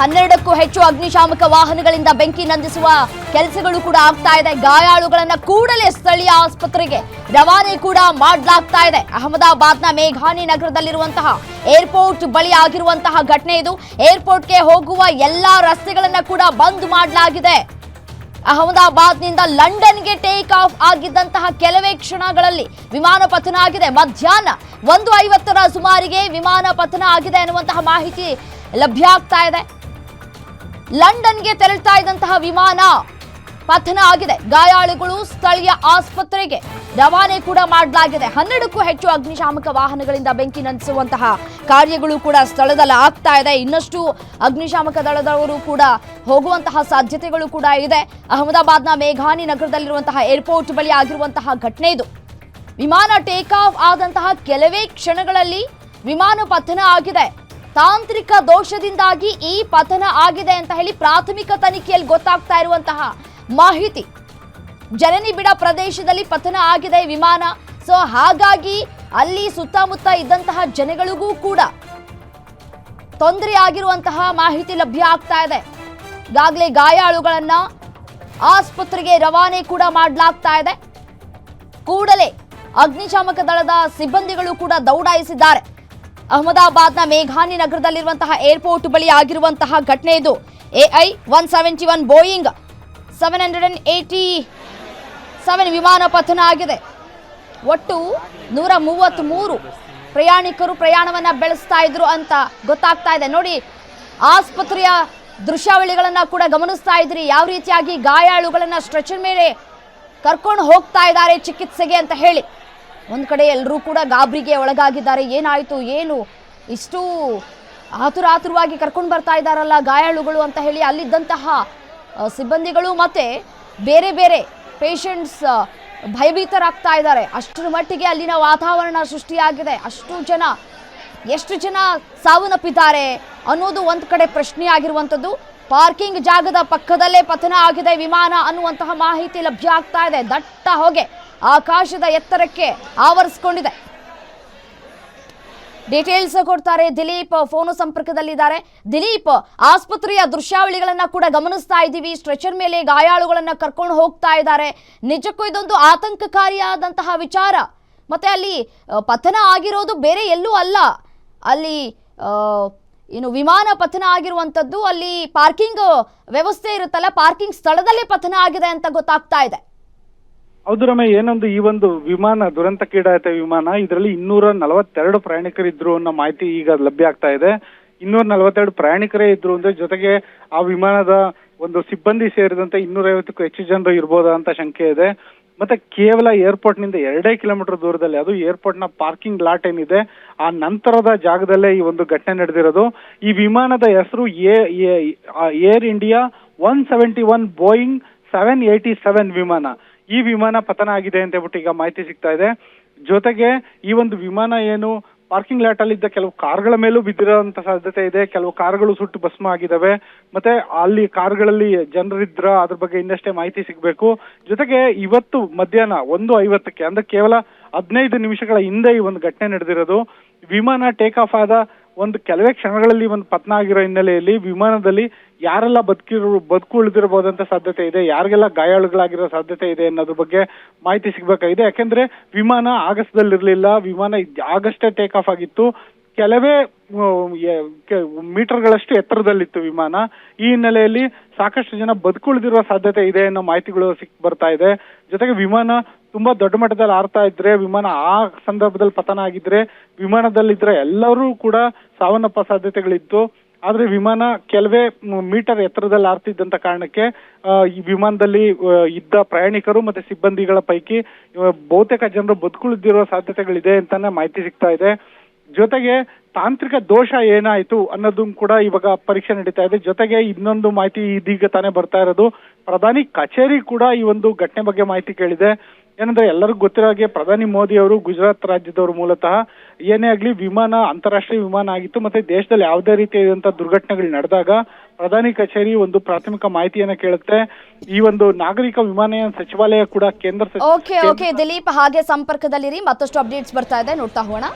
ಹನ್ನೆರಡಕ್ಕೂ ಹೆಚ್ಚು ಅಗ್ನಿಶಾಮಕ ವಾಹನಗಳಿಂದ ಬೆಂಕಿ ನಂದಿಸುವ ಕೆಲಸಗಳು ಕೂಡ ಆಗ್ತಾ ಇದೆ. ಗಾಯಾಳುಗಳನ್ನ ಕೂಡಲೇ ಸ್ಥಳೀಯ ಆಸ್ಪತ್ರೆಗೆ ರವಾನೆ ಕೂಡ ಮಾಡಲಾಗ್ತಾ ಇದೆ. ಅಹಮದಾಬಾದ್ನ ಮೇಘಾನಿ ನಗರದಲ್ಲಿರುವಂತಹ ಏರ್ಪೋರ್ಟ್ ಬಳಿ ಆಗಿರುವಂತಹ ಘಟನೆ ಇದು. ಏರ್ಪೋರ್ಟ್ಗೆ ಹೋಗುವ ಎಲ್ಲಾ ರಸ್ತೆಗಳನ್ನ ಕೂಡ ಬಂದ್ ಮಾಡಲಾಗಿದೆ. ಅಹಮದಾಬಾದ್ನಿಂದ ಲಂಡನ್ಗೆ ಟೇಕ್ ಆಫ್ ಆಗಿದ್ದಂತಹ ಕೆಲವೇ ಕ್ಷಣಗಳಲ್ಲಿ ವಿಮಾನ ಪತನ ಆಗಿದೆ. ಮಧ್ಯಾಹ್ನ ಒಂದು ಐವತ್ತರ ಸುಮಾರಿಗೆ ವಿಮಾನ ಪತನ ಆಗಿದೆ ಎನ್ನುವಂತಹ ಮಾಹಿತಿ ಲಭ್ಯ ಆಗ್ತಾ ಇದೆ. ಲಂಡನ್ಗೆ ತೆರಳ್ತಾ ಇದ್ದಂತಹ ವಿಮಾನ ಪತನ ಆಗಿದೆ. ಗಾಯಾಳುಗಳು ಸ್ಥಳೀಯ ಆಸ್ಪತ್ರೆಗೆ ರವಾನೆ ಕೂಡ ಮಾಡಲಾಗಿದೆ. ಹನ್ನೆರಡಕ್ಕೂ ಹೆಚ್ಚು ಅಗ್ನಿಶಾಮಕ ವಾಹನಗಳಿಂದ ಬೆಂಕಿ ನಂದಿಸುವಂತಹ ಕಾರ್ಯಗಳು ಕೂಡ ಸ್ಥಳದಲ್ಲಿ ಆಗ್ತಾ ಇದೆ. ಇನ್ನಷ್ಟು ಅಗ್ನಿಶಾಮಕ ದಳದವರು ಕೂಡ ಹೋಗುವಂತಹ ಸಾಧ್ಯತೆಗಳು ಕೂಡ ಇದೆ. ಅಹಮದಾಬಾದ್ನ ಮೇಘಾನಿ ನಗರದಲ್ಲಿರುವಂತಹ ಏರ್ಪೋರ್ಟ್ ಬಳಿ ಆಗಿರುವಂತಹ ಘಟನೆ ಇದು. ವಿಮಾನ ಟೇಕ್ ಆಫ್ ಆದಂತಹ ಕೆಲವೇ ಕ್ಷಣಗಳಲ್ಲಿ ವಿಮಾನ ಪತನ ಆಗಿದೆ. ತಾಂತ್ರಿಕ ದೋಷದಿಂದಾಗಿ ಈ ಪತನ ಆಗಿದೆ ಅಂತ ಹೇಳಿ ಪ್ರಾಥಮಿಕ ತನಿಖೆಯಲ್ಲಿ ಗೊತ್ತಾಗ್ತಾ ಇರುವಂತಹ ಮಾಹಿತಿ ಜನನಿಬಿಡ ಪ್ರದೇಶದಲ್ಲಿ ಪತನ ಆಗಿದೆ ವಿಮಾನ. ಸೊ ಹಾಗಾಗಿ ಅಲ್ಲಿ ಸುತ್ತಮುತ್ತ ಇದ್ದಂತಹ ಜನಗಳಿಗೂ ಕೂಡ ತೊಂದರೆ ಆಗಿರುವಂತಹ ಮಾಹಿತಿ ಲಭ್ಯ ಆಗ್ತಾ ಇದೆ. ಈಗಾಗಲೇ ಗಾಯಾಳುಗಳನ್ನ ಆಸ್ಪತ್ರೆಗೆ ರವಾನೆ ಕೂಡ ಮಾಡಲಾಗ್ತಾ ಇದೆ. ಕೂಡಲೇ ಅಗ್ನಿಶಾಮಕ ದಳದ ಸಿಬ್ಬಂದಿಗಳು ಕೂಡ ದೌಡಾಯಿಸಿದ್ದಾರೆ. ಅಹಮದಾಬಾದ್ನ ಮೇಘಾನಿ ನಗರದಲ್ಲಿರುವಂತಹ ಏರ್ಪೋರ್ಟ್ ಬಳಿ ಆಗಿರುವಂತಹ ಘಟನೆ ಇದು. AI one seventy one Boeing seven hundred and eighty seven ವಿಮಾನ ಪತನ ಆಗಿದೆ. ಒಟ್ಟು ನೂರ ಮೂವತ್ತ್ಮೂರು ಪ್ರಯಾಣಿಕರು ಪ್ರಯಾಣವನ್ನ ಬೆಳೆಸ್ತಾ ಇದ್ರು ಅಂತ ಗೊತ್ತಾಗ್ತಾ ಇದೆ. ನೋಡಿ, ಆಸ್ಪತ್ರೆಯ ದೃಶ್ಯಾವಳಿಗಳನ್ನ ಕೂಡ ಗಮನಿಸ್ತಾ ಇದ್ರಿ. ಯಾವ ರೀತಿಯಾಗಿ ಗಾಯಾಳುಗಳನ್ನ ಸ್ಟ್ರೆಚರ್ ಮೇಲೆ ಕರ್ಕೊಂಡು ಹೋಗ್ತಾ ಇದ್ದಾರೆ ಚಿಕಿತ್ಸೆಗೆ ಅಂತ ಹೇಳಿ. ಒಂದು ಕಡೆ ಎಲ್ಲರೂ ಕೂಡ ಗಾಬರಿಗೆ ಒಳಗಾಗಿದ್ದಾರೆ. ಏನಾಯಿತು? ಏನು? ಇಷ್ಟು ಆತುರ ಆತುರವಾಗಿ ಕರ್ಕೊಂಡು ಬರ್ತಾ ಇದ್ದಾರಲ್ಲ ಗಾಯಾಳುಗಳು ಅಂತ ಹೇಳಿ ಅಲ್ಲಿದ್ದಂತಹ ಸಿಬ್ಬಂದಿಗಳು ಮತ್ತು ಬೇರೆ ಬೇರೆ ಪೇಷಂಟ್ಸ್ ಭಯಭೀತರಾಗ್ತಾ ಇದ್ದಾರೆ. ಅಷ್ಟರ ಮಟ್ಟಿಗೆ ಅಲ್ಲಿನ ವಾತಾವರಣ ಸೃಷ್ಟಿಯಾಗಿದೆ. ಅಷ್ಟು ಜನ, ಎಷ್ಟು ಜನ ಸಾವನ್ನಪ್ಪಿದ್ದಾರೆ ಅನ್ನೋದು ಒಂದು ಕಡೆ ಪ್ರಶ್ನೆ ಆಗಿರುವಂಥದ್ದು. ಪಾರ್ಕಿಂಗ್ ಜಾಗದ ಪಕ್ಕದಲ್ಲೇ ಪತನ ಆಗಿದೆ. ವಿಮಾನ ಅನ್ನುವಂತಹ ಮಾಹಿತಿ ಲಭ್ಯ ಆಗ್ತಾ ಇದೆ. ದಟ್ಟ ಹೊಗೆ. ಆಕಾಶದ ಎತ್ತರಕ್ಕೆ ಆವರಿಸಿಕೊಂಡಿದೆ. ಡೀಟೇಲ್ಸ್ ಕೊಡ್ತಾರೆ ದಿಲೀಪ್, ಫೋನು ಸಂಪರ್ಕದಲ್ಲಿದ್ದಾರೆ. ದಿಲೀಪ್, ಆಸ್ಪತ್ರೆಯ ದೃಶ್ಯಾವಳಿಗಳನ್ನ ಕೂಡ ಗಮನಿಸ್ತಾ ಇದ್ದೀವಿ. ಸ್ಟ್ರೆಚರ್ ಮೇಲೆ ಗಾಯಾಳುಗಳನ್ನ ಕರ್ಕೊಂಡು ಹೋಗ್ತಾ ಇದ್ದಾರೆ. ನಿಜಕ್ಕೂ ಇದೊಂದು ಆತಂಕಕಾರಿಯಾದಂತಹ ವಿಚಾರ. ಮತ್ತೆ ಅಲ್ಲಿ ಪತನ ಆಗಿರೋದು ಬೇರೆ ಎಲ್ಲೂ ಅಲ್ಲ. ಅಲ್ಲಿ ಏನು ವಿಮಾನ ಪತನ ಆಗಿರುವಂಥದ್ದು, ಅಲ್ಲಿ ಪಾರ್ಕಿಂಗ್ ವ್ಯವಸ್ಥೆ ಇರುತ್ತಲ್ಲ, ಪಾರ್ಕಿಂಗ್ ಸ್ಥಳದಲ್ಲೇ ಪತನ ಆಗಿದೆ ಅಂತ ಗೊತ್ತಾಗ್ತಾ ಇದೆ. ಹೌದು ರಮೇ ಏನೊಂದು ಈ ಒಂದು ವಿಮಾನ ದುರಂತಕ್ಕೀಡಾಯಿತ ವಿಮಾನ, ಇದರಲ್ಲಿ ಇನ್ನೂರ ನಲವತ್ತೆರಡು ಪ್ರಯಾಣಿಕರಿದ್ರು ಅನ್ನೋ ಮಾಹಿತಿ ಈಗ ಲಭ್ಯ ಆಗ್ತಾ ಇದೆ. ಇನ್ನೂರ ನಲವತ್ತೆರಡು ಪ್ರಯಾಣಿಕರೇ ಇದ್ರು ಅಂದ್ರೆ ಜೊತೆಗೆ ಆ ವಿಮಾನದ ಒಂದು ಸಿಬ್ಬಂದಿ ಸೇರಿದಂತೆ ಇನ್ನೂರೈವತ್ತಕ್ಕೂ ಹೆಚ್ಚು ಜನರು ಇರ್ಬೋದಾ ಅಂತ ಶಂಕೆ ಇದೆ. ಮತ್ತೆ ಕೇವಲ ಏರ್ಪೋರ್ಟ್ನಿಂದ ಎರಡೇ ಕಿಲೋಮೀಟರ್ ದೂರದಲ್ಲಿ, ಅದು ಏರ್ಪೋರ್ಟ್ನ ಪಾರ್ಕಿಂಗ್ ಲಾಟ್ ಏನಿದೆ, ಆ ನಂತರದ ಜಾಗದಲ್ಲೇ ಈ ಒಂದು ಘಟನೆ ನಡೆದಿರೋದು. ಈ ವಿಮಾನದ ಹೆಸರು Air India one seventy one Boeing seven eighty seven ವಿಮಾನ. ಈ ವಿಮಾನ ಪತನ ಆಗಿದೆ ಅಂತ ಹೇಳ್ಬಿಟ್ಟು ಈಗ ಮಾಹಿತಿ ಸಿಗ್ತಾ ಇದೆ. ಜೊತೆಗೆ ಈ ಒಂದು ವಿಮಾನ ಏನು ಪಾರ್ಕಿಂಗ್ ಲಾಟ್ ಅಲ್ಲಿ ಇದ್ದ ಕೆಲವು ಕಾರ್ಗಳ ಮೇಲೂ ಬಿದ್ದಿರೋಂತ ಸಾಧ್ಯತೆ ಇದೆ. ಕೆಲವು ಕಾರ್ಗಳು ಸುಟ್ಟು ಭಸ್ಮ ಆಗಿದಾವೆ. ಮತ್ತೆ ಅಲ್ಲಿ ಕಾರ್ಗಳಲ್ಲಿ ಜನರಿದ್ರ ಅದ್ರ ಬಗ್ಗೆ ಇನ್ನಷ್ಟೇ ಮಾಹಿತಿ ಸಿಗಬೇಕು. ಜೊತೆಗೆ ಇವತ್ತು ಮಧ್ಯಾಹ್ನ ಒಂದು ಐವತ್ತಕ್ಕೆ ಅಂದ್ರೆ ಕೇವಲ ಹದಿನೈದು ನಿಮಿಷಗಳ ಹಿಂದೆ ಈ ಒಂದು ಘಟನೆ ನಡೆದಿರೋದು. ವಿಮಾನ ಟೇಕ್ ಆಫ್ ಆದ ಒಂದು ಕೆಲವೇ ಕ್ಷಣಗಳಲ್ಲಿ ಒಂದು ಪತ್ನ ಆಗಿರೋ ಹಿನ್ನೆಲೆಯಲ್ಲಿ ವಿಮಾನದಲ್ಲಿ ಯಾರೆಲ್ಲ ಬದುಕಿರೋ ಬದುಕು ಉಳಿದಿರಬಹುದಂತ ಸಾಧ್ಯತೆ ಇದೆ, ಯಾರಿಗೆಲ್ಲ ಗಾಯಾಳುಗಳಾಗಿರೋ ಸಾಧ್ಯತೆ ಇದೆ ಅನ್ನೋದ್ರ ಬಗ್ಗೆ ಮಾಹಿತಿ ಸಿಗ್ಬೇಕಾಗಿದೆ. ಯಾಕೆಂದ್ರೆ ವಿಮಾನ ಆಗಸ್ಟ್ದಲ್ಲಿರ್ಲಿಲ್ಲ, ವಿಮಾನ ಆಗಸ್ಟೇ ಟೇಕ್ ಆಫ್ ಆಗಿತ್ತು. ಕೆಲವೇ ಮೀಟರ್ಗಳಷ್ಟು ಎತ್ತರದಲ್ಲಿತ್ತು ವಿಮಾನ. ಈ ಹಿನ್ನೆಲೆಯಲ್ಲಿ ಸಾಕಷ್ಟು ಜನ ಬದುಕುಳಿದಿರುವ ಸಾಧ್ಯತೆ ಇದೆ ಅನ್ನೋ ಮಾಹಿತಿಗಳು ಸಿಕ್, ಬರ್ತಾ ಇದೆ. ಜೊತೆಗೆ ವಿಮಾನ ತುಂಬಾ ದೊಡ್ಡ ಮಟ್ಟದಲ್ಲಿ ಆರ್ತಾ ಇದ್ರೆ, ವಿಮಾನ ಆ ಸಂದರ್ಭದಲ್ಲಿ ಪತನ ಆಗಿದ್ರೆ, ವಿಮಾನದಲ್ಲಿದ್ರೆ ಎಲ್ಲರೂ ಕೂಡ ಸಾವನ್ನಪ್ಪ ಸಾಧ್ಯತೆಗಳಿತ್ತು. ಆದ್ರೆ ವಿಮಾನ ಕೆಲವೇ ಮೀಟರ್ ಎತ್ತರದಲ್ಲಿ ಆರ್ತಿದ್ದಂತ ಕಾರಣಕ್ಕೆ ಈ ವಿಮಾನದಲ್ಲಿ ಇದ್ದ ಪ್ರಯಾಣಿಕರು ಮತ್ತೆ ಸಿಬ್ಬಂದಿಗಳ ಪೈಕಿ ಬಹುತೇಕ ಜನರು ಬದುಕುಳಿದಿರುವ ಸಾಧ್ಯತೆಗಳಿದೆ ಅಂತಾನೆ ಮಾಹಿತಿ ಸಿಗ್ತಾ ಇದೆ. ಜೊತೆಗೆ ತಾಂತ್ರಿಕ ದೋಷ ಏನಾಯ್ತು ಅನ್ನೋದು ಕೂಡ ಇವಾಗ ಪರೀಕ್ಷೆ ನಡೀತಾ ಇದೆ. ಜೊತೆಗೆ ಇನ್ನೊಂದು ಮಾಹಿತಿ ಇದೀಗ ತಾನೇ ಬರ್ತಾ ಇರೋದು. ಪ್ರಧಾನಿ ಕಚೇರಿ ಕೂಡ ಈ ಒಂದು ಘಟನೆ ಬಗ್ಗೆ ಮಾಹಿತಿ ಕೇಳಿದೆ. ಏನಂದ್ರೆ ಎಲ್ಲರಿಗೂ ಗೊತ್ತಿರೋ ಹಾಗೆ ಪ್ರಧಾನಿ ಮೋದಿ ಅವರು ಗುಜರಾತ್ ರಾಜ್ಯದವರು ಮೂಲತಃ. ಏನೇ ಆಗ್ಲಿ ವಿಮಾನ, ಅಂತಾರಾಷ್ಟ್ರೀಯ ವಿಮಾನ ಆಗಿತ್ತು, ಮತ್ತೆ ದೇಶದಲ್ಲಿ ಯಾವುದೇ ರೀತಿಯಾದಂತಹ ದುರ್ಘಟನೆಗಳು ನಡೆದಾಗ ಪ್ರಧಾನಿ ಕಚೇರಿ ಒಂದು ಪ್ರಾಥಮಿಕ ಮಾಹಿತಿಯನ್ನ ಕೇಳುತ್ತೆ. ಈ ಒಂದು ನಾಗರಿಕ ವಿಮಾನಯಾನ ಸಚಿವಾಲಯ ಕೂಡ ಕೇಂದ್ರ ಓಕೆ ಓಕೆ ದಿಲೀಪ್, ಹಾಗೆ ಸಂಪರ್ಕದಲ್ಲಿರಿ. ಮತ್ತಷ್ಟು ಅಪ್ಡೇಟ್ಸ್ ಬರ್ತಾ ಇದೆ. ನೋಡ್ತಾ ಹೋಗೋಣ.